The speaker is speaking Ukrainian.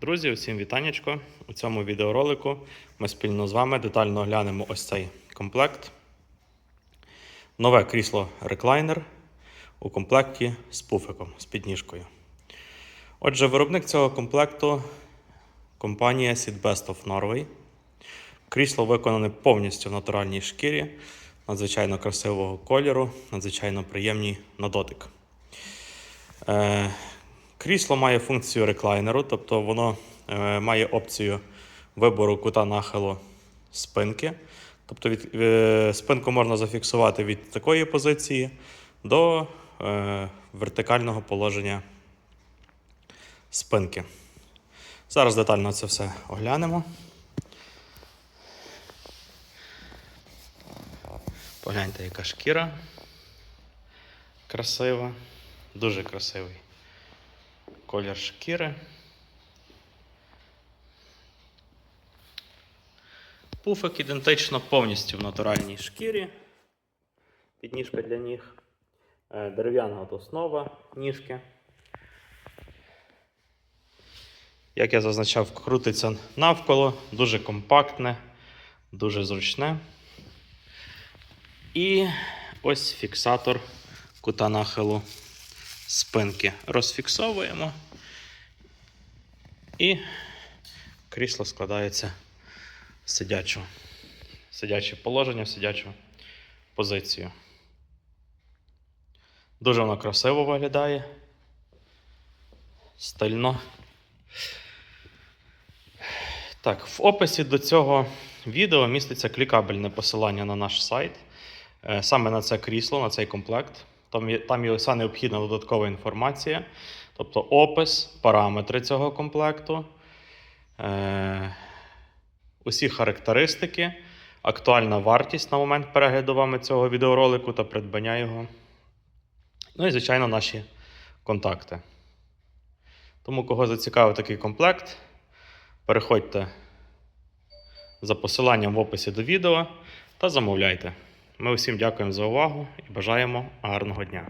Друзі, усім вітанечко. У цьому відеоролику ми спільно з вами детально оглянемо ось цей комплект. Нове крісло реклайнер у комплекті з пуфиком, з підніжкою. Отже, виробник цього комплекту компанія Seatbest of Norway. Крісло виконане повністю в натуральній шкірі, надзвичайно красивого кольору, надзвичайно приємний на дотик. Крісло має функцію реклайнеру, тобто воно е, має опцію вибору кута нахилу спинки. Тобто від, е, спинку можна зафіксувати від такої позиції до е, вертикального положення спинки. Зараз детально це все оглянемо. Погляньте, яка шкіра красива, дуже красивий колір шкіри. Пуфик ідентично повністю в натуральній шкірі. Підніжка для ніг. Е, Дерев'яна от основа ніжки. Як я зазначав, крутиться навколо, дуже компактне, дуже зручне. І ось фіксатор кута нахилу спинки. Розфіксовуємо. І крісло складається в сидячу, сидяче положення, в сидячу позицію. Дуже воно красиво виглядає. Стильно. Так, в описі до цього відео міститься клікабельне посилання на наш сайт. Е, Саме на це крісло, на цей комплект. Там є, там є вся необхідна додаткова інформація, тобто опис, параметри цього комплекту, е, усі характеристики, актуальна вартість на момент перегляду вами цього відеоролику та придбання його. Ну і, звичайно, наші контакти. Тому, кого зацікавив такий комплект, переходьте за посиланням в описі до відео та замовляйте. Ми усім дякуємо за увагу і бажаємо гарного дня.